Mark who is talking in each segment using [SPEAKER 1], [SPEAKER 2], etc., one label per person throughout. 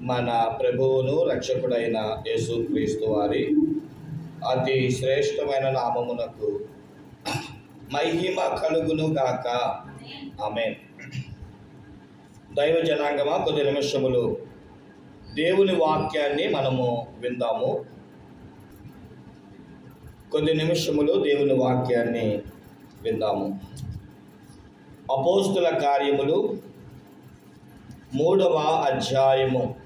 [SPEAKER 1] మన ప్రభువును రక్షకుడైన యేసుక్రీస్తు వారి అతి శ్రేష్టమైన నామమునకు మహిమ కలుగును గాక. ఆమె దైవ జనాంగమా కొద్ది నిమిషములు దేవుని వాక్యాన్ని మనము విందాము. కొద్ది నిమిషములు దేవుని వాక్యాన్ని విందాము. అపోస్తుల కార్యములు మూడవ అధ్యాయము.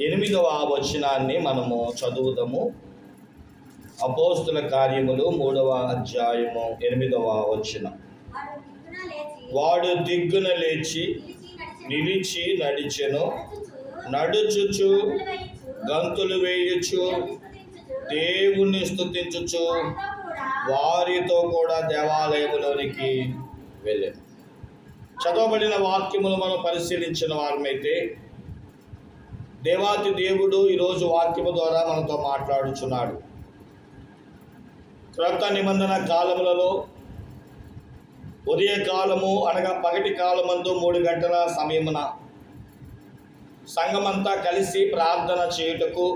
[SPEAKER 1] ఎనిమిదవ వచనాన్ని మనము చదువుదాము. అపోస్తుల కార్యములు మూడవ అధ్యాయము ఎనిమిదవ వచనం.
[SPEAKER 2] వాడు
[SPEAKER 1] దిగ్గున లేచి
[SPEAKER 2] నిలిచి నడిచెను. నడుచుచు, గంతులు వేయచ్చు
[SPEAKER 1] దేవుణ్ణి స్థుతించుచు
[SPEAKER 2] వారితో కూడా
[SPEAKER 1] వారితో కూడా దేవాలయములోనికి వెళ్ళాను. చదవబడిన వాక్యములు మనం పరిశీలించిన వారమైతే దేవాతి దేవుడు ఈరోజు వాక్యము ద్వారా మనతో మాట్లాడుచున్నాడు. క్రొత్త నిబంధన కాలములలో ఉదయ కాలము అనగా పగటి కాలమందు మూడు గంటల సమయమున సంఘమంతా కలిసి ప్రార్థన చేయుటకు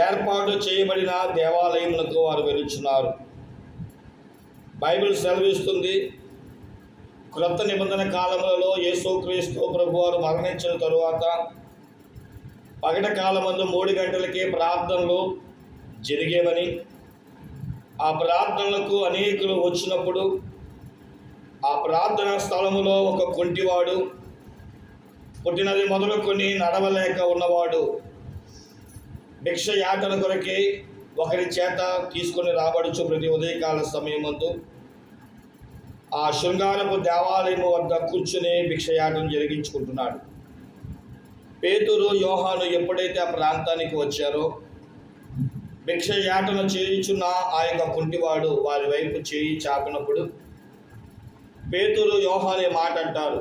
[SPEAKER 1] ఏర్పాటు చేయబడిన దేవాలయములకు వారు వెలుచున్నారు బైబిల్ సెలవిస్తుంది క్రొత్త నిబంధన కాలములలో యేసుక్రీస్తు ప్రభువారు మరణించిన తరువాత పగట కాలమందు మూడు గంటలకే ప్రార్థనలు జరిగేవని ఆ ప్రార్థనలకు అనేకులు వచ్చినప్పుడు ఆ ప్రార్థన స్థలములో ఒక కుంటివాడు పుట్టినది మొదలుకొని నడవలేక ఉన్నవాడు భిక్ష యాటన కొరకే ఒకరి చేత తీసుకొని రాబడుచు ప్రతి ఉదయకాల సమయమందు ఆ శృంగారపు దేవాలయము వద్ద కూర్చుని భిక్షయాటం జరిగించుకుంటున్నాడు. పేతురు యోహాను ఎప్పుడైతే ఆ ప్రాంతానికి వచ్చారో భిక్ష యాటన చేయించున్న ఆ యొక్క కుంటివాడు వారి వైపు చేయి చాపినప్పుడు పేతురు యోహానే మాట అంటారు?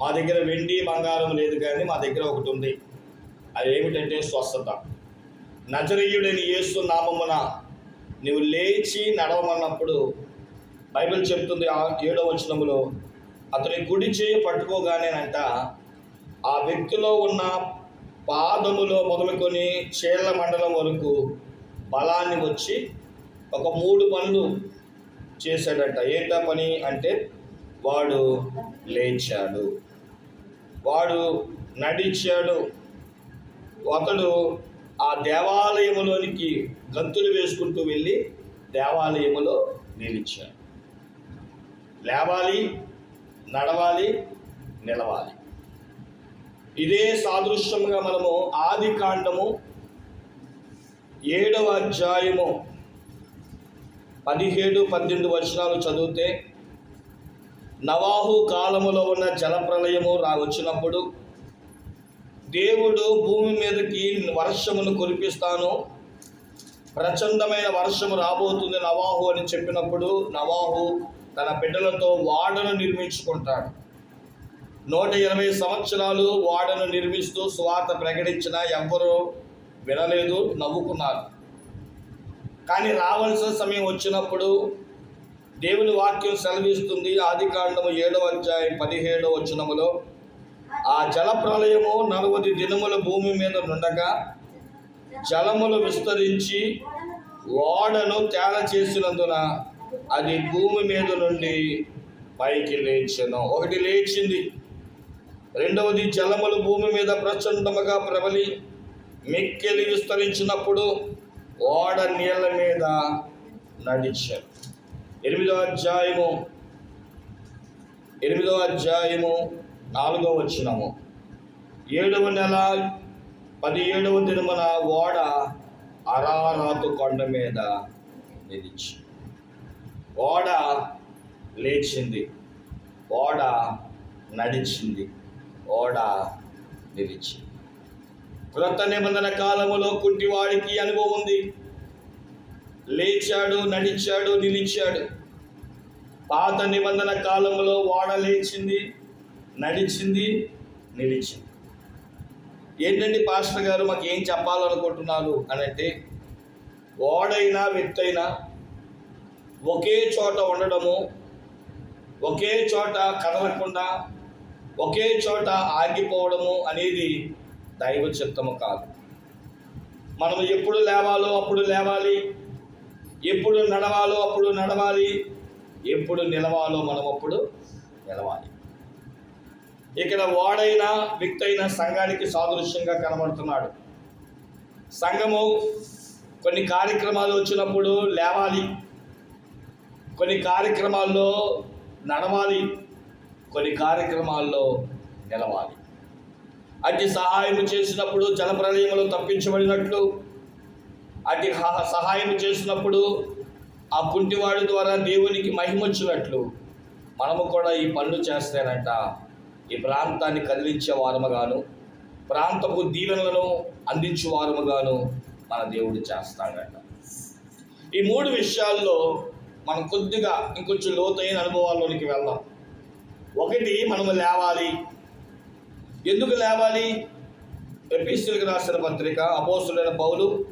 [SPEAKER 1] మా దగ్గర వెండి బంగారం లేదు కానీ మా దగ్గర ఒకటి ఉంది. అది ఏమిటంటే స్వస్థత. నజరీయుడని యేసు నామమున నువ్వు లేచి నడవమన్నప్పుడు బైబిల్ చెప్తుంది ఆ ఏడవ వచనములో అతని కుడి చేయి పట్టుకోగానేనంట ఆ వ్యక్తిలో ఉన్న పాదములో మొదలుకొని చీళ్ళ మండలం వరకు బలాన్ని వచ్చి ఒక మూడు పనులు చేశాడట. ఏంటా పని అంటే వాడు లేచాడు. వాడు నడిచాడు. అతడు ఆ దేవాలయములోనికి గంతులు వేసుకుంటూ వెళ్ళి దేవాలయములో నిలిచాడు. లేవాలి నడవాలి నిలవాలి. ఇదే సాదృశ్యంగా మనము ఆది కాండము ఏడవ అధ్యాయము పదిహేడు పద్దెనిమిది వచనాలు చదివితే నవాహు కాలములో ఉన్న జలప్రలయము రా వచ్చినప్పుడు దేవుడు భూమి మీదకి వర్షమును కురిపిస్తాను. ప్రచండమైన వర్షము రాబోతుంది నవాహు అని చెప్పినప్పుడు నవాహు తన బిడ్డలతో వాడను నిర్మించుకుంటాడు. నూట ఇరవై సంవత్సరాలు వాడను నిర్మిస్తూ స్వార్థ ప్రకటించిన ఎవ్వరూ వినలేదు నవ్వుకున్నారు. కానీ రావాల్సిన సమయం వచ్చినప్పుడు దేవుని వాక్యం సెలవిస్తుంది ఆది కాండము ఏడవ అధ్యాయం పదిహేడవ వచనములో ఆ జల ప్రళయము నలవది దినముల భూమి మీద నుండగా జలములు విస్తరించి ఓడను తేల చేసినందున అది భూమి మీద నుండి పైకి లేచను. ఒకటి లేచింది. రెండవది జలములు భూమి మీద ప్రచండముగా ప్రబలి మిక్కిలి విస్తరించినప్పుడు ఓడ నీళ్ళ మీద నడిచారు. ఎనిమిదో అధ్యాయము ఎనిమిదో అధ్యాయము నాలుగో వచ్చినము ఏడవ నెల పదిహేడవ దినమున ఓడ అరారాతు కొండ మీద నిలిచి. ఓడ లేచింది. ఓడ నడిచింది. ఓడ నిలిచి క్రొత్త నిబంధన కాలములో కుంటివాడికి అనుభవం ఉంది. లేచాడు నడిచాడు నిలిచాడు. పాత నిబంధన కాలంలో ఓడ లేచింది నడిచింది నిలిచింది. ఏంటండి పాస్టర్ గారు మాకు ఏం చెప్పాలనుకుంటున్నారు అని అంటే ఓడైనా వ్యక్తైనా ఒకే చోట ఉండడము ఒకే చోట కదలకుండా ఒకే చోట ఆగిపోవడము అనేది దైవ చిత్తము కాదు. మనం ఎప్పుడు లేవాలో అప్పుడు లేవాలి. ఎప్పుడు నడవాలో అప్పుడు నడవాలి. ఎప్పుడు నిలవాలో మనం అప్పుడు నిలవాలి. ఇక్కడ వాడైన వ్యక్తి అయిన సంఘానికి సాదృశ్యంగా కనబడుతున్నాడు. సంఘము కొన్ని కార్యక్రమాలు వచ్చినప్పుడు లేవాలి. కొన్ని కార్యక్రమాల్లో నడవాలి. కొన్ని కార్యక్రమాల్లో నిలవాలి అట్టి సహాయం చేసినప్పుడు జలప్రలయంలో తప్పించబడినట్లు అట్టి సహాయం చేసినప్పుడు ఆ కుంటివాడి ద్వారా దేవునికి మహిమొచ్చినట్లు మనము కూడా ఈ పనులు చేస్తేనంట ఈ ప్రాంతాన్ని కదిలించే వారముగాను ప్రాంతపు దీవెనలను అందించే వారముగాను మన దేవుడు చేస్తాడట. ఈ మూడు విషయాల్లో మనం కొద్దిగా ఇంకొంచెం లోతైన అనుభవాల్లోనికి వెళ్దాం. ఒకటి మనము లేవాలి. ఎందుకు లేవాలి? ఎపిసిలకు రాసిన పత్రిక అపోసులైన పౌలు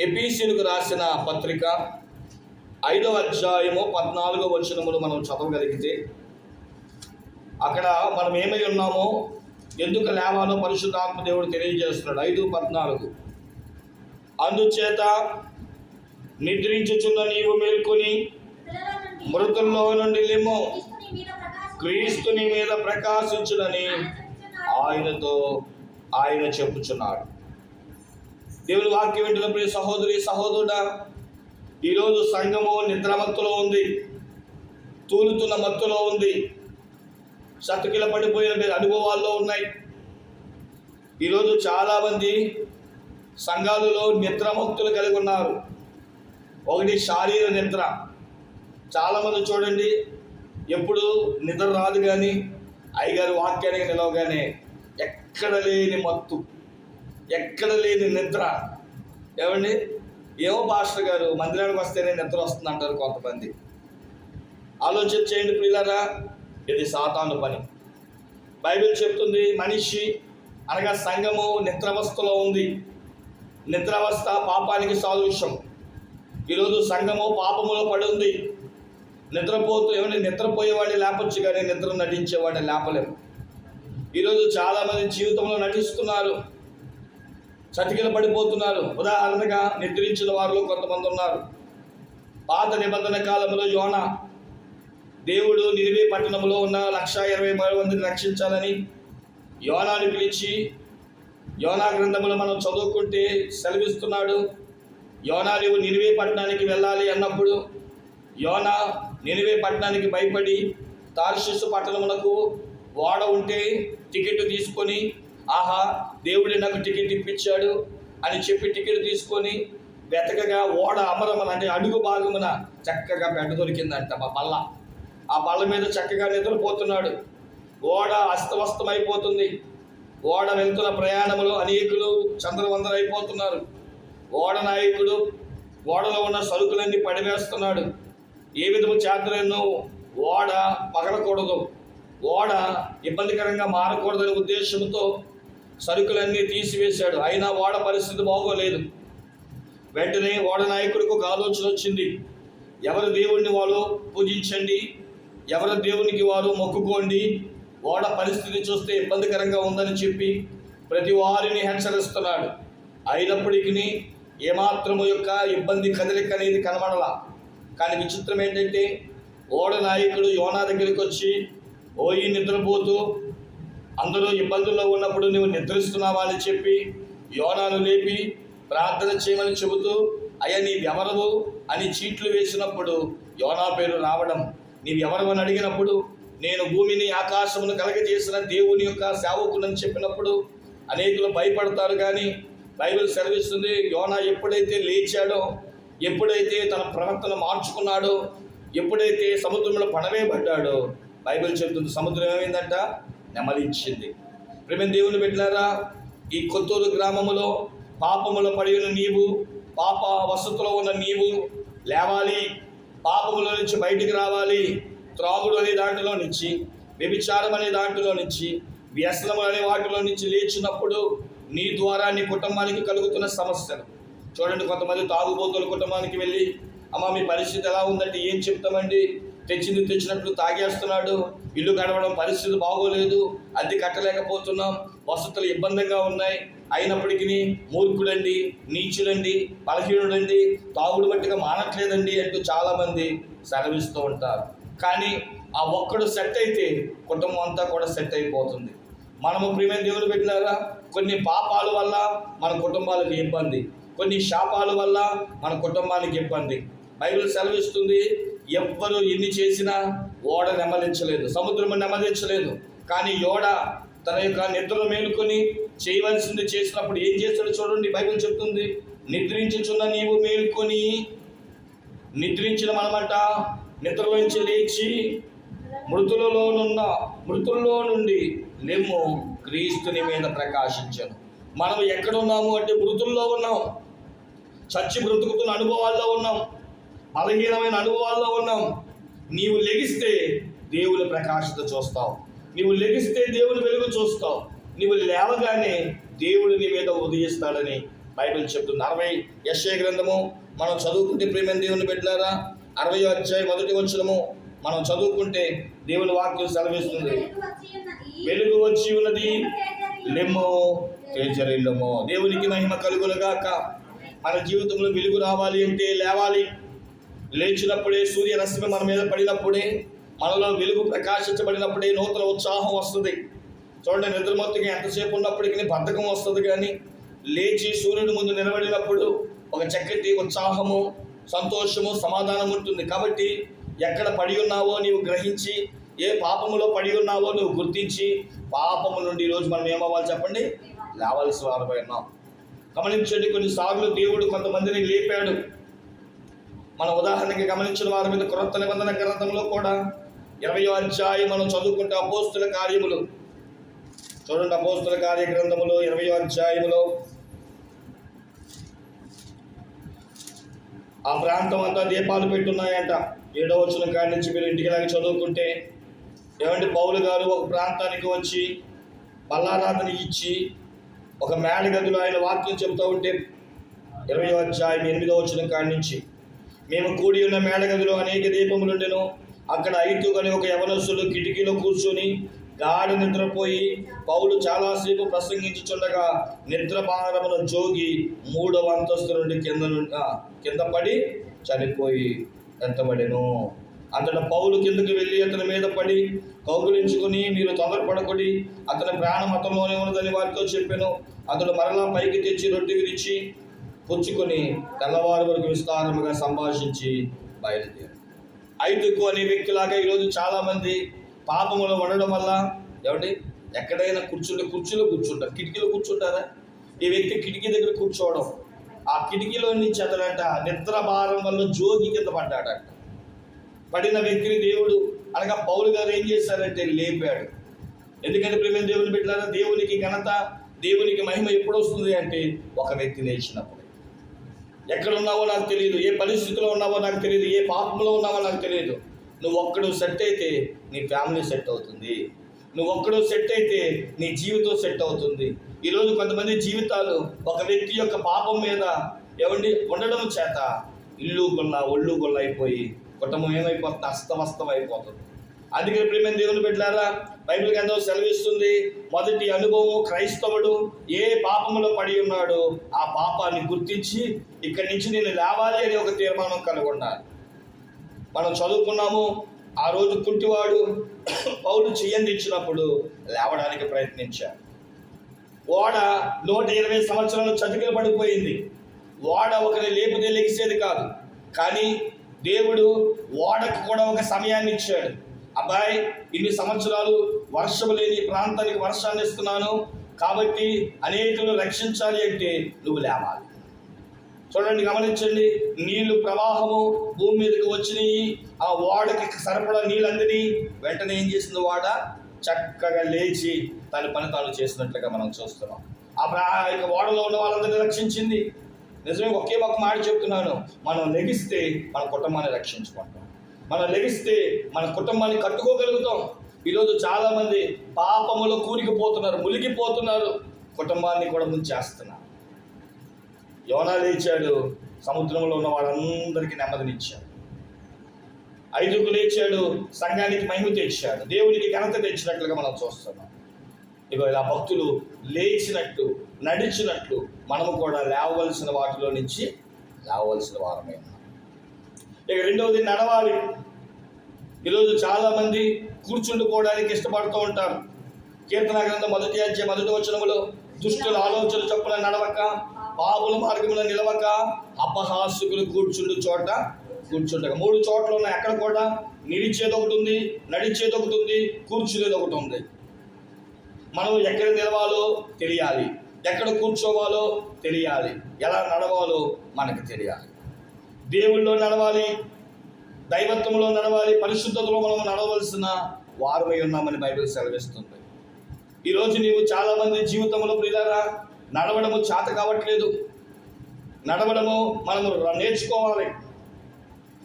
[SPEAKER 1] ఎపిసిలకు రాసిన పత్రిక ఐదవ అధ్యాయము పద్నాలుగో వచనములు మనం చదవగలిగితే అక్కడ మనం ఏమై ఉన్నామో ఎందుకు లేవాలో పరిశుద్ధాత్మ దేవుడు తెలియజేస్తున్నాడు. ఐదు పద్నాలుగు. అందుచేత నిద్రించుచున్న నీవు మేల్కొని మృతుల్లో నుండి లేమో.
[SPEAKER 2] క్రీస్తుని మీద
[SPEAKER 1] ప్రకాశించునని ఆయనతో ఆయన చెప్పుచున్నాడు. దేవుని వాక్యం వింటున్న ప్రియ సహోదరి సహోదరుడా ఈరోజు సంఘము నిద్రమత్తులో ఉంది తూలుతున్న మత్తులో ఉంది సతుకిల పడిపోయిన అనుభవాల్లో ఉన్నాయి. ఈరోజు చాలామంది సంఘాలలో నిద్రమత్తులు కలిగి ఉన్నారు. ఒకటి శారీర నిద్ర. చాలామంది చూడండి ఎప్పుడు నిద్ర రాదు కానీ అయ్యగారు వాక్యానికి నిలవగానే ఎక్కడ లేని మత్తు ఎక్కడ లేని నిద్ర. ఏమండి? ఏమో పాస్టర్ గారు మందిరానికి వస్తేనే నిద్ర వస్తుంది అంటారు కొంతమంది. ఆలోచన చేయండి పిల్లరా ఇది సాతాను పని. బైబిల్ చెప్తుంది మనిషి అనగా సంఘము నిద్రావస్థలో ఉంది. నిద్రావస్థ పాపానికి సాదృశ్యం. ఈరోజు సంఘము పాపములో పడి ఉంది. నిద్రపోతూ ఏమైనా నిద్రపోయేవాడిని లేపచ్చు కానీ నిద్ర నటించేవాడిని లేపలేము. ఈరోజు చాలామంది జీవితంలో నటిస్తున్నారు చతికిల పడిపోతున్నారు. ఉదాహరణగా నిద్రించిన వారిలో కొంతమంది ఉన్నారు. పాత నిబంధన కాలంలో యోన దేవుడు నిరివే పట్టణంలో ఉన్న లక్ష ఇరవై మూడు మందిని రక్షించాలని యోనాను పిలిచి యోనా గ్రంథములు మనం చదువుకుంటే సెలవిస్తున్నాడు యోనా నువ్వు నినివే పట్టణానికి వెళ్ళాలి అన్నప్పుడు యోనా నినివే పట్టణానికి భయపడి తార్షిస్సు పట్టణమునకు ఓడ ఉంటే టికెట్ తీసుకొని ఆహా దేవుడే నాకు టికెట్ ఇప్పించాడు అని చెప్పి టికెట్ తీసుకొని వెతకగా ఓడ అమరమన అంటే అడుగు భాగమున చక్కగా బెడ్డ దొరికిందంట మా బల్ల. ఆ బల్ల మీద చక్కగా నిద్రపోతున్నాడు. ఓడ అస్తవస్తమైపోతుంది ఓడ వెళ్తున్న ప్రయాణంలో అనేకులు చంద్రవందరైపోతున్నారు. ఓడ నాయకుడు ఓడలో ఉన్న సరుకులన్నీ పడివేస్తున్నాడు. ఏ విధము చేతనో ఓడ పగలకూడదు. ఓడ ఇబ్బందికరంగా మారకూడదనే ఉద్దేశంతో సరుకులన్నీ తీసివేశాడు. అయినా ఓడ పరిస్థితి బాగోలేదు. వెంటనే ఓడ నాయకుడికి ఒక ఆలోచన వచ్చింది. ఎవరి దేవుణ్ణి వాళ్ళు పూజించండి? ఎవరి దేవునికి వారు మొక్కుకోండి? ఓడ పరిస్థితి చూస్తే ఇబ్బందికరంగా ఉందని చెప్పి ప్రతి వారిని హెచ్చరిస్తున్నాడు. అయినప్పటికీ ఏమాత్రము యొక్క ఇబ్బంది కదలిక అనేది కనబడలా. కానీ విచిత్రం ఏంటంటే ఓడ నాయకుడు యోనా దగ్గరికి వచ్చి ఓయి నిద్రపోతూ అందరూ ఇబ్బందుల్లో ఉన్నప్పుడు నువ్వు నిద్రిస్తున్నావా? అని చెప్పి యోనాను లేపి ప్రార్థన చేయమని చెబుతూ అయ్యా నీవెవరవు? అని చీట్లు వేసినప్పుడు యోనా పేరు రావడం నీవెవరు అని అడిగినప్పుడు నేను భూమిని ఆకాశమును కలగజేసిన దేవుని యొక్క సేవకునని చెప్పినప్పుడు అనేకులు భయపడతారు కానీ బైబిల్ సెలవిస్తుంది యోనా ఎప్పుడైతే లేచాడో ఎప్పుడైతే తన ప్రవర్తన మార్చుకున్నాడో ఎప్పుడైతే సముద్రంలో పడవేయబడ్డాడో బైబిల్ చెబుతుంది సముద్రం ఏమైందంట? నెమలించింది ప్రేమ దేవుని పెట్టినారా ఈ కొత్తూరు గ్రామములో పాపములో పడి ఉన్న నీవు పాప వసతులో ఉన్న నీవు లేవాలి పాపముల నుంచి బయటికి రావాలి త్రాగుడు అనే దాంట్లో నుంచి వ్యభిచారం అనే దాంట్లో నుంచి వ్యసనం అనే వాటిలో నుంచి లేచినప్పుడు నీ ద్వారా నీ కుటుంబానికి కలుగుతున్న సమస్యలు. చూడండి కొంతమంది తాగుబోతుల కుటుంబానికి వెళ్ళి అమ్మ మీ పరిస్థితి ఎలా ఉందంటే ఏం చెప్తామండి? తెచ్చింది తెచ్చినట్లు తాగేస్తున్నాడు ఇల్లు గడవడం పరిస్థితి బాగోలేదు అద్దె కట్టలేకపోతున్నాం వసతులు ఇబ్బందిగా ఉన్నాయి. అయినప్పటికీ మూర్ఖుడండి నీచుడండి బలహీనుడండి తాగుడు మట్టిగా మానట్లేదండి అంటూ చాలామంది సెలవిస్తూ ఉంటారు. కానీ ఆ ఒక్కడు సెట్ అయితే కుటుంబం అంతా కూడా సెట్ అయిపోతుంది. మనము ప్రియమైన దేవుడు పెట్టినారా? కొన్ని పాపాల వల్ల మన కుటుంబాలకు ఇబ్బంది. కొన్ని శాపాల వల్ల మన కుటుంబానికి ఇబ్బంది. బైబిల్ సెలవిస్తుంది ఎవ్వరు ఎన్ని చేసినా ఓడ నెమ్మదించలేదు సముద్రం నెమ్మదించలేదు కానీ ఓడ తన యొక్క నిద్రలో మేలుకొని చేయవలసింది చేసినప్పుడు ఏం చేస్తాడో చూడండి బైబిల్ చెప్తుంది నిద్రించుచున్న నీవు మేలుకొని నిద్రించిన మనమంట నిద్రలోంచి లేచి మృతులలోనున్న మృతుల్లో నుండి నిమ్ము క్రీస్తుని మీద ప్రకాశించను. మనం ఎక్కడున్నాము అంటే మృతుల్లో ఉన్నాం. చచ్చి బ్రతుకుతున్న అనుభవాల్లో ఉన్నాం. బలహీనమైన అనుభవాల్లో ఉన్నాం. నీవు లెగిస్తే దేవుని ప్రకాశత చూస్తావు. నీవు లెగిస్తే దేవుని వెలుగు చూస్తావు. నీవు లేవగానే దేవుడు నీ మీద ఉదయిస్తాడని బైబిల్ చెప్తుంది. అరవై యశ్య గ్రంథము మనం చదువుకుంటే ప్రేమ దేవుని పెట్టారా అరవై అధ్యాయ మొదటి వచ్చినము మనం చదువుకుంటే దేవుని వాక్యం సెలవిస్తుంది.
[SPEAKER 2] వెలుగు వచ్చి ఉన్నది.
[SPEAKER 1] లెమ్మో తేజరిల్లమో దేవునికి మహిమ కలుగులుగాక మన జీవితంలో వెలుగు రావాలి అంటే లేవాలి. లేచినప్పుడే సూర్యరశ్మి మన మీద పడినప్పుడే మనలో వెలుగు ప్రకాశించబడినప్పుడే నూతన ఉత్సాహం వస్తుంది. చూడండి నిద్రమత్తుగా ఎంతసేపు ఉన్నప్పటికీ బద్ధకం వస్తుంది కానీ లేచి సూర్యుడి ముందు నిలబడినప్పుడు ఒక చక్కటి ఉత్సాహము సంతోషము సమాధానం ఉంటుంది. కాబట్టి ఎక్కడ పడి ఉన్నావో నీవు గ్రహించి ఏ పాపములో పడి ఉన్నావో నువ్వు గుర్తించి పాపము నుండి ఈరోజు మనం ఏమవ్వాలి చెప్పండి? లేవాల్సి వారమై ఉన్నాం. గమనించండి కొన్నిసార్లు దేవుడు కొంతమందిని లేపాడు. మన ఉదాహరణకి గమనించిన వారి మీద క్రొత్త నిబంధన గ్రంథంలో కూడా ఇరవయో అధ్యాయం మనం చదువుకుంటే అపోస్తుల కార్యములు. చూడండి అపోస్తుల కార్య గ్రంథములో ఇరవయో అధ్యాయములో. ఆ ప్రాంతం అంతా దీపాలు పెట్టున్నాయంట. ఏడో వచ్చిన కాడి నుంచి మీరు ఇంటికి లాగా చదువుకుంటే ఏమంటే పౌలు గారు ఒక ప్రాంతానికి వచ్చి బల్లారాధన ఇచ్చి ఒక మేడగదిలో ఆయన వాక్యం చెబుతూ ఉంటే ఇరవై అధ్యాయం ఎనిమిదో వచ్చిన కాడి నుంచి మేము కూడి ఉన్న మేడగదిలో అనేక దీపములుండెను అక్కడ ఐతు అని ఒక యవనస్సులు కిటికీలో కూర్చొని గాఢ నిద్రపోయి పౌలు చాలాసేపు ప్రసంగించుచుండగా నిద్రభారమున జోగి మూడవ అంతస్తు నుండి కింద కింద పడి చనిపోయి ఎంతబడెను. అతను పౌలు కిందకి వెళ్ళి అతని మీద పడి కౌగులించుకుని మీరు తొందరపడకుడి. అతని ప్రాణం అతనిలోనే ఉన్నదని వారితో చెప్పాను. అతడు మరలా పైకి తెచ్చి రొట్టె విరిచి పుచ్చుకొని తెల్లవారు వరకు విస్తారముగా సంభాషించి బయలుదేరారు ఐదుకు అనే వ్యక్తిలాగా ఈరోజు చాలామంది పాపములో ఉండడం వల్ల ఏమండి? ఎక్కడైనా కూర్చుంటే కుర్చీలో కూర్చుంటారు. కిటికీలో కూర్చుంటారా? ఈ వ్యక్తి కిటికీ దగ్గర కూర్చోవడం. ఆ కిటికీలో నుంచి అతడంట నిద్ర భారం వల్ల జోగి కింద పడ్డాడంట. పడిన వ్యక్తిని దేవుడు అనగా పౌలు గారు ఏం చేశారంటే లేపాడు. ఎందుకంటే ప్రేమ దేవుని పెట్టారా దేవునికి ఘనత దేవునికి మహిమ ఎప్పుడు వస్తుంది అంటే ఒక వ్యక్తి లేచినప్పుడు. ఎక్కడ ఉన్నావో నాకు తెలియదు ఏ పరిస్థితిలో ఉన్నావో నాకు తెలియదు ఏ పాపంలో ఉన్నావో నాకు తెలియదు. నువ్వు ఒక్కడు సెట్ అయితే నీ ఫ్యామిలీ సెట్ అవుతుంది. నువ్వు ఒక్కడు సెట్ అయితే నీ జీవితం సెట్ అవుతుంది. ఈరోజు కొంతమంది జీవితాలు ఒక వ్యక్తి యొక్క పాపం మీద ఎవండి ఉండడం చేత ఇల్లు గొల్ల ఒళ్ళు గొల్ల అయిపోయి కుటుంబం ఏమైపోతుంది? అస్తమస్తం అయిపోతుంది అందుకే ప్రియమైన దేవుని పెట్టారా బైబిల్ గ్రంథం సెలవిస్తుంది మొదటి అనుభవం క్రైస్తవుడు ఏ పాపములో పడి ఉన్నాడో ఆ పాపాన్ని గుర్తించి ఇక్కడి నుంచి నేను లేవాలి అని ఒక తీర్మానం కలిగి ఉండాలి. మనం చదువుకున్నాము ఆ రోజు కుంటివాడు పౌలు చెయ్యందించినప్పుడు లేవడానికి ప్రయత్నించాడు. ఓడ నూట ఇరవై సంవత్సరాలు చతికిల పడిపోయింది ఓడ ఒకరి లేపితే లెగిసేది కాదు. కానీ దేవుడు ఓడకు కూడా ఒక సమయాన్ని ఇచ్చాడు. అబ్బాయి ఇన్ని సంవత్సరాలు వర్షం లేని ప్రాంతానికి వర్షాన్ని ఇస్తున్నాను. కాబట్టి అనేకులను రక్షించాలి అంటే నువ్వు లేవాలి. చూడండి గమనించండి. నీళ్ళు ప్రవాహము భూమి మీదకి వచ్చినాయి. ఆ ఓడకి సరిపడా నీళ్ళందిని. వెంటనే ఏం చేసింది వాడ? చక్కగా లేచి తన పని తాను చేసినట్లుగా మనం చూస్తున్నాం. ఆ ఆ యొక్క ఓడలో ఉన్న వాళ్ళందరినీ రక్షించింది. నిజమే ఒకే ఒక మాట చెప్తున్నాను. మనం లెగిస్తే మన కుటుంబాన్ని రక్షించుకుంటాం. మనం లెగిస్తే మన కుటుంబాన్ని కట్టుకోగలుగుతాం. ఈరోజు చాలామంది పాపములో కూరికిపోతున్నారు మునిగిపోతున్నారు. కుటుంబాన్ని కూడా ముంచేస్తున్నారు. యోనా లేచాడు సముద్రంలో ఉన్న వాళ్ళందరికీ నెమ్మదినిచ్చాడు. ఐదుకు లేచాడు సంఘానికి మహిమ తెచ్చాడు. దేవునికి ఘనత తెచ్చినట్లుగా మనం చూస్తున్నాం. ఇగో ఇలా భక్తులు లేచినట్టు నడిచినట్లు మనము కూడా లేవవలసిన వాటిలో నుంచి లేవలసిన వారమే. ఇక రెండవది నడవాలి. ఈరోజు చాలామంది కూర్చుండిపోవడానికి కూర్చుండుకోవడానికి ఇష్టపడుతూ ఉంటారు. కీర్తన గ్రంథం మొదటి అధ్యయ మొదటి వచనములో దుష్టుల ఆలోచన చొప్పున నడవక పాపుల మార్గముల నిలవక అపహాసుకులు కూర్చుండు చోట కూర్చుండక. మూడు చోట్ల ఉన్న ఎక్కడ కూడా నిలిచేది ఒకటి ఉంది నడిచేది ఒకటి ఉంది కూర్చునేది ఒకటి ఉంది. మనం ఎక్కడ నిలవాలో తెలియాలి. ఎక్కడ కూర్చోవాలో తెలియాలి. ఎలా నడవాలో మనకు తెలియాలి. దేవుల్లో నడవాలి దైవత్వంలో నడవాలి పరిశుద్ధతలో మనం నడవలసిన వారమై ఉన్నామని బైబిల్ సెలవిస్తుంది. ఈరోజు నీవు చాలామంది జీవితంలో ప్రియులారా నడవడము చేత కావట్లేదు. నడవడము మనము నేర్చుకోవాలి.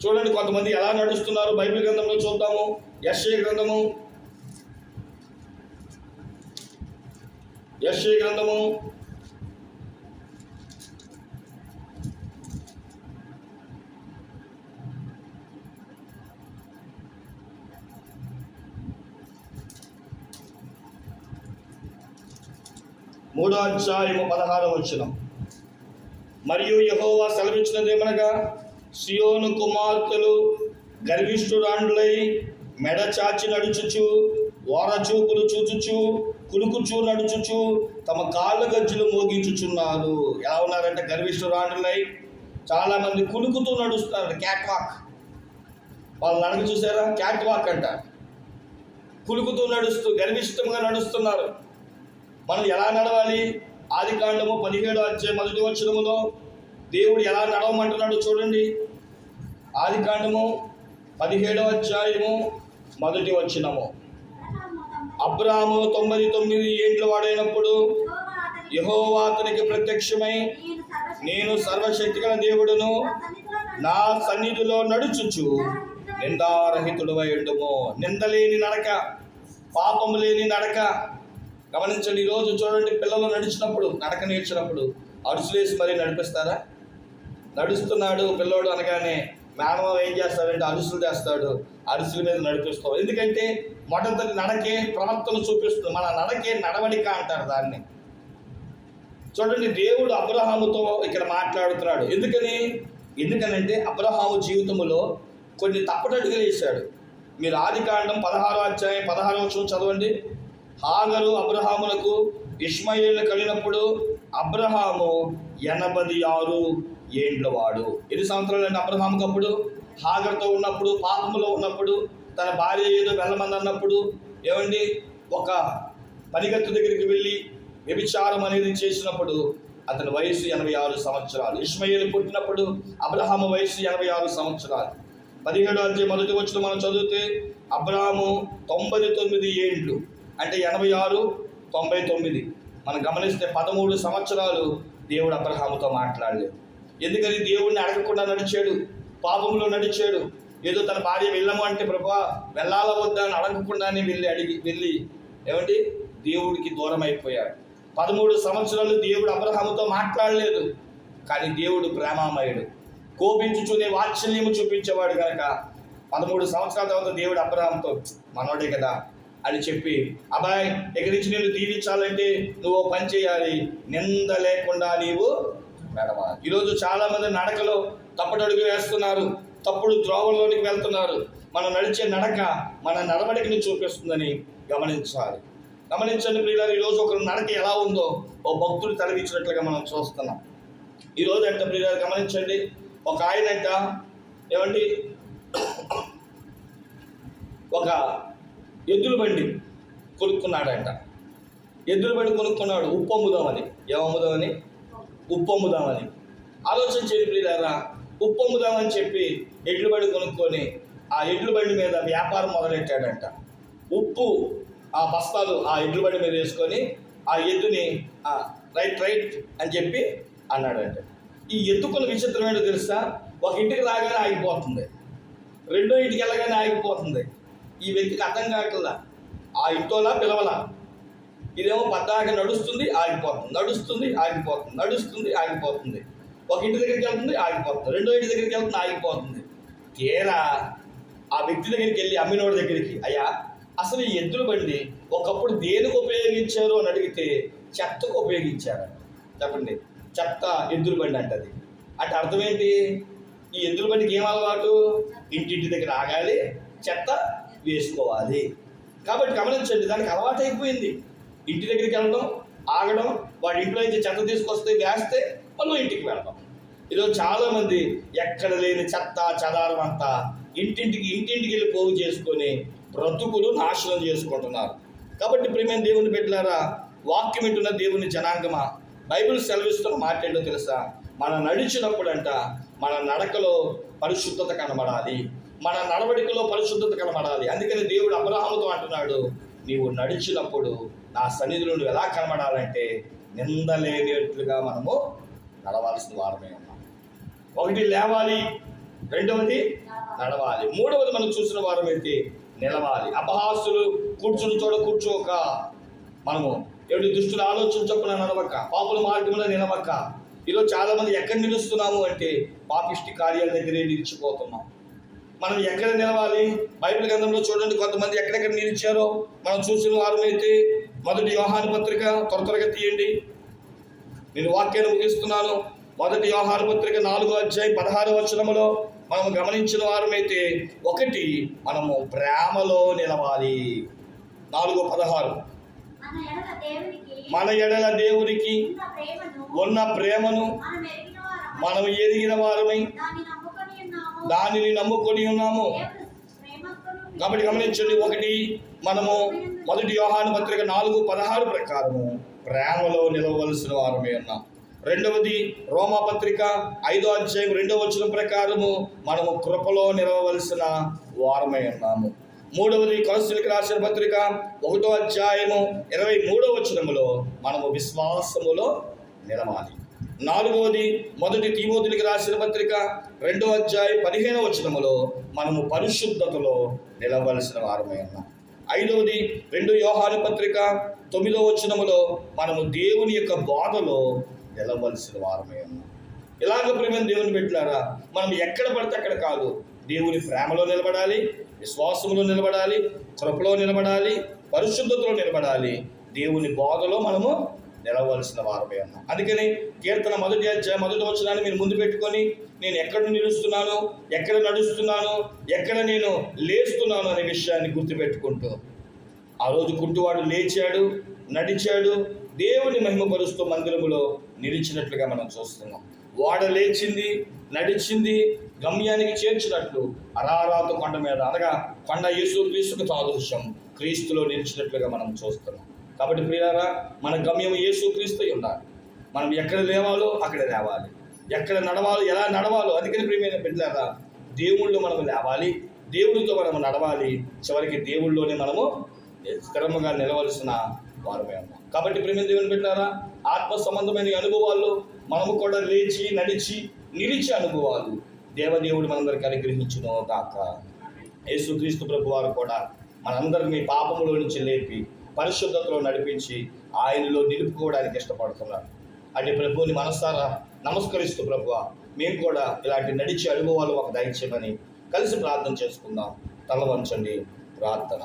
[SPEAKER 1] చూడండి కొంతమంది ఎలా నడుస్తున్నారు బైబిల్ గ్రంథంలో చూద్దాము. యశ్య గ్రంథము యశ్య గ్రంథము మూడో అధ్యాయము పదహారవ వచ్చిన మరియు యహోవా సెలవిచ్చినదేమనగా సియోను కుమార్తెలు గర్విష్ఠురాండ్లై మెడ చాచి నడుచుచు ఓరచూపులు చూచుచు కులుకుచూ నడుచుచు తమ కాళ్ళ గజ్జులు మోగించుచున్నారు. ఎలా ఉన్నారంటే గర్విష్ఠురాండ్లై చాలా మంది కులుకుతూ నడుస్తున్నారు. క్యాట్ వాక్ వాళ్ళు నడక చూసారా? క్యాట్ వాక్ అంట. కులుకుతూ నడుస్తూ గర్విష్టంగా నడుస్తున్నారు. మనం ఎలా నడవాలి? ఆది కాండము పదిహేడు వచ్చే మొదటి వచ్చినములో దేవుడు ఎలా నడవమంటున్నాడు చూడండి. ఆది కాండము పదిహేడవ అధ్యాయము మొదటి వచ్చినము అబ్రాహము తొంభై తొమ్మిది ఏండ్లు వాడైనప్పుడు యహోవా అతనికి ప్రత్యక్షమై నేను సర్వశక్తిగల దేవుడును నా సన్నిధిలో నడుచుచు. నిందారహితుడు ఉండము. నిందలేని నడక పాపము లేని నడక. గమనించండి ఈరోజు చూడండి పిల్లలు నడిచినప్పుడు నడక నేర్చినప్పుడు అరుసులేసి మరీ నడిపిస్తారా? నడుస్తున్నాడు పిల్లోడు అనగానే మేనమామ ఏం చేస్తాడంటే అరుసులు చేస్తాడు అరుసుల మీద నడిపిస్తావు ఎందుకంటే మొదటి నడకే ప్రవర్తన చూపిస్తుంది. మన నడకే నడవడిక అంటారు దాన్ని. చూడండి దేవుడు అబ్రహాముతో ఇక్కడ మాట్లాడుతున్నాడు. ఎందుకని? ఎందుకనంటే అబ్రహాము జీవితంలో కొన్ని తప్పటడుగులు వేశాడు. మీరు ఆది కాండం పదహారో అధ్యాయం పదహారో వచ్చిన చదవండి. హాగరు అబ్రహాములకు ఇష్మాయిల్ కలిగినప్పుడు అబ్రహాము ఎనభై ఆరు ఏండ్లవాడు. ఎన్ని సంవత్సరాలు అంటే అబ్రహాముకి హాగర్తో ఉన్నప్పుడు పాపములో ఉన్నప్పుడు తన భార్య ఏదో వెళ్ళమని అన్నప్పుడు ఏమండి? ఒక పనిగత్తు దగ్గరికి వెళ్ళి వ్యభిచారం అనేది చేసినప్పుడు అతని వయసు ఎనభై ఆరు సంవత్సరాలు. ఇష్మయ్యలు పుట్టినప్పుడు అబ్రహాము వయసు ఎనభై ఆరు సంవత్సరాలు. పదిహేడు అధ్యాయం మొదటి వచ్చిన మనం చదివితే అబ్రహాము తొంభై తొమ్మిది ఏండ్లు. అంటే ఎనభై ఆరు తొంభై తొమ్మిది. మనం గమనిస్తే పదమూడు సంవత్సరాలు దేవుడు అబ్రహాముతో మాట్లాడలేదు. ఎందుకని దేవుడిని అడగకుండా నడిచాడు పాపంలో నడిచాడు. ఏదో తన భార్య వెళ్ళము అంటే ప్రభా వెళ్ళాలా వద్దా అని అడగకుండానే వెళ్ళి అడిగి వెళ్ళి ఏమండి? దేవుడికి దూరం అయిపోయాడు పదమూడు సంవత్సరాలు దేవుడు అబ్రహాముతో మాట్లాడలేదు కానీ దేవుడు ప్రేమామయుడు. కోపించుచునే వాత్సల్యము చూపించేవాడు కనుక పదమూడు సంవత్సరాల తర్వాత దేవుడు అబ్రహాంతో మనోడే కదా అని చెప్పి అబ్బాయి ఎక్కడి నుంచి నేను దీవించాలంటే నువ్వు పని చేయాలి నింద లేకుండా నీవు ఈరోజు చాలా మంది నడకలో తప్పటడుగు వేస్తున్నారు. తప్పుడు ద్రోవల్లోనికి వెళ్తున్నారు. మనం నడిచే నడక మన నడవడికని చూపిస్తుందని గమనించాలి. గమనించండి ప్రియులారు ఈరోజు ఒకరు నడక ఎలా ఉందో ఓ భక్తుడు తలగించినట్లుగా మనం చూస్తున్నాం. ఈరోజు అంటే ప్రియులారు గమనించండి. ఒక ఆయన అంట ఏమండి? ఒక ఎద్దుల బండి కొనుక్కున్నాడంట. ఎద్దుల బండి కొనుక్కున్నాడు. ఉప్పు అమ్ముదామని. ఏమమ్ముదామని ఉప్పు అమ్ముదామని ఆలోచన చేయండి ప్రియులారా ఉప్పు అమ్ముదామని చెప్పి ఎడ్లు బండి కొనుక్కొని ఆ ఎడ్ల బండి మీద వ్యాపారం మొదలెట్టాడంట. ఉప్పు ఆ బస్తాలు ఆ ఎడ్లు బండి మీద వేసుకొని ఆ ఎద్దుని రైట్ రైట్ అని చెప్పి అన్నాడంట. ఈ ఎత్తుకున్న విచిత్రం ఏంటో తెలుసా? ఒక ఇంటికి రాగానే ఆగిపోతుంది. రెండో ఇంటికి వెళ్ళగానే ఆగిపోతుంది. ఈ వ్యక్తికి అర్థం కావట్లా ఆ ఇంటోలా పిలవలా ఇదేమో పద్దాక నడుస్తుంది ఆగిపోతుంది. నడుస్తుంది ఆగిపోతుంది. నడుస్తుంది ఆగిపోతుంది. ఒక ఇంటి దగ్గరికి వెళ్తుంది ఆగిపోతుంది. రెండో ఇంటి దగ్గరికి వెళ్తుంది ఆగిపోతుంది. తీరా ఆ వ్యక్తి దగ్గరికి వెళ్ళి అమ్మినోడి దగ్గరికి అయ్యా అసలు ఈ ఎద్దుల బండి ఒకప్పుడు దేనికి ఉపయోగించారు అని అడిగితే చెత్తకు ఉపయోగించారు. చెప్పండి చెత్త ఎద్దుల బండి అంటది. అంటే అర్థం ఏంటి? ఈ ఎద్దుల బండికి ఏం అలవాటు? ఇంటింటి దగ్గర ఆగాలి చెత్త వేసుకోవాలి. కాబట్టి గమనించండి దానికి అలవాటు అయిపోయింది ఇంటి దగ్గరికి వెళ్ళడం ఆగడం వాడి ఇంట్లో నుంచి చెత్త తీసుకొస్తే వేస్తే మళ్ళీ ఇంటికి వెళ్ళడం ఈరోజు చాలా మంది ఎక్కడ లేని చెత్త చదారం అంతా ఇంటింటికి ఇంటింటికి వెళ్ళి పోగు చేసుకొని బ్రతుకులు నాశనం చేసుకుంటున్నారు. కాబట్టి ప్రియమైన దేవుని పెట్టినారా వాక్యం వింటున్న దేవుని జనాంగమా? బైబిల్ సెలవిస్తున్న మాట ఏంటో తెలుసా? మన నడిచినప్పుడంట మన నడకలో పరిశుద్ధత కనబడాలి. మన నడవడికలో పరిశుద్ధత కనబడాలి. అందుకని దేవుడు అబ్రహాముతో అంటున్నాడు నీవు నడిచినప్పుడు నా సన్నిధిలో నువ్వు ఎలా కనబడాలంటే నిందలేనట్లుగా మనము నడవాల్సిన వారమే ఉన్నాం. ఒకటి లేవాలి రెండవది నడవాలి. మూడవది మనం చూసిన వారం అయితే నిలవాలి. అపహాసులు కూర్చుని చోట కూర్చోక మనము ఎవరి దుష్టుల ఆలోచన చొప్పున నడవక పాపుల మార్గంలో నిలవక ఈరోజు చాలా మంది ఎక్కడ నిలుస్తున్నాము అంటే పాపిష్టి కార్యాల దగ్గరే నిలిచిపోతున్నాం. మనం ఎక్కడ నిలవాలి? బైబిల్ గ్రంథంలో చూడండి కొంతమంది ఎక్కడెక్కడ నిలిచారో మనం చూసిన వారమైతే మొదటి వ్యవహార పత్రిక త్వర త్వరగా తీయండి. నేను వాక్యాన్ని ముగిస్తున్నాను. మొదటి వ్యవహార పత్రిక నాలుగో అధ్యాయం పదహారు వచనములో మనం గమనించిన వారమైతే ఒకటి మనము ప్రేమలో నిలవాలి. నాలుగో పదహారు.
[SPEAKER 2] మన ఎడల దేవునికి ఉన్న ప్రేమను మనం ఎరిగిన వారమై దాన్ని నమ్ముకొని ఉన్నాము
[SPEAKER 1] దానిని నమ్ముకొని ఉన్నాము
[SPEAKER 2] దేవుడు ప్రేమకుడు
[SPEAKER 1] కాబట్టి గమనించండి ఒకటి మనము మొదటి వ్యూహాను పత్రిక నాలుగు పదహారు ప్రకారము ప్రేమలో నిలవవలసిన వారమే ఉన్నాం. రెండవది రోమాపత్రిక ఐదో అధ్యాయం రెండవ వచనం ప్రకారము మనము కృపలో నిలవవలసిన వారమై ఉన్నాము. మూడవది కౌన్సిల్కి రాసిన పత్రిక ఒకటో అధ్యాయము ఇరవై మూడవ వచనములో మనము విశ్వాసములో నిలవాలి. నాలుగవది మొదటి తీమోతులకి రాసిన పత్రిక రెండో అధ్యాయం పదిహేనవ వచనములో మనము పరిశుద్ధతలో నిలవలసిన వారమై ఉన్నాం ఐదవది రెండు యోహాను పత్రిక తొమ్మిదో వచనములో మనము దేవుని యొక్క బాధలో నిలవలసిన వారమై ఉన్నాం ఇలాగ ప్రేమ దేవుని పెట్టారా మనం ఎక్కడ పడితే అక్కడ కాదు దేవుని ప్రేమలో నిలబడాలి విశ్వాసంలో నిలబడాలి కృపలో నిలబడాలి పరిశుద్ధతలో నిలబడాలి. దేవుని బోధలో మనము నిలవలసిన వారమే ఉన్నాం అందుకని కీర్తన మొదటి మొదటి వచనాన్ని మీరు ముందు పెట్టుకొని నేను ఎక్కడ నిలుస్తున్నాను ఎక్కడ నడుస్తున్నాను ఎక్కడ నేను లేస్తున్నాను అనే విషయాన్ని గుర్తుపెట్టుకుంటూ ఆ రోజు కుంటువాడు లేచాడు నడిచాడు దేవుని మహిమపరుస్తూ మందిరములో నిలిచినట్లుగా మనం చూస్తున్నాం. వాడ లేచింది నడిచింది గమ్యానికి చేర్చినట్లు అరారాత కొండ మీద అనగా కొండ యేసు క్రీస్తుకు సాదృశ్యం క్రీస్తులో నిలిచినట్లుగా మనం చూస్తున్నాం. కాబట్టి ప్రియారా మన గమ్యం యేసు క్రీస్తు ఉండాలి. మనం ఎక్కడ లేవాలో అక్కడ లేవాలి. ఎక్కడ నడవాలో ఎలా నడవాలో అందుకని ప్రియమైన బిడ్డారా దేవుళ్ళు మనం లేవాలి. దేవుడితో మనం నడవాలి. చివరికి దేవుళ్ళలోనే మనము స్థిరముగా నిలవలసిన వారమే ఉన్నాం. కాబట్టి ప్రేమ దేవుని పెట్టారా ఆత్మ సంబంధమైన అనుభవాలు మనము కూడా లేచి నడిచి నిలిచి అనుభవాలు దేవదేవుడు మనందరికీ అనుగ్రహించును కాక యేసుక్రీస్తు ప్రభు వారు కూడా మనందరినీ పాపములో నుంచి లేపి పరిశుద్ధతలో నడిపించి ఆయనలో నిలుపుకోవడానికి ఇష్టపడుతున్నారు అంటే ప్రభువుని మనసారా నమస్కరిస్తూ ప్రభు మేము కూడా ఇలాంటి నడిచే అనుభవాలు ఒక దయచేయమని కలిసి ప్రార్థన చేసుకుందాం. తల వంచండి ప్రార్థన.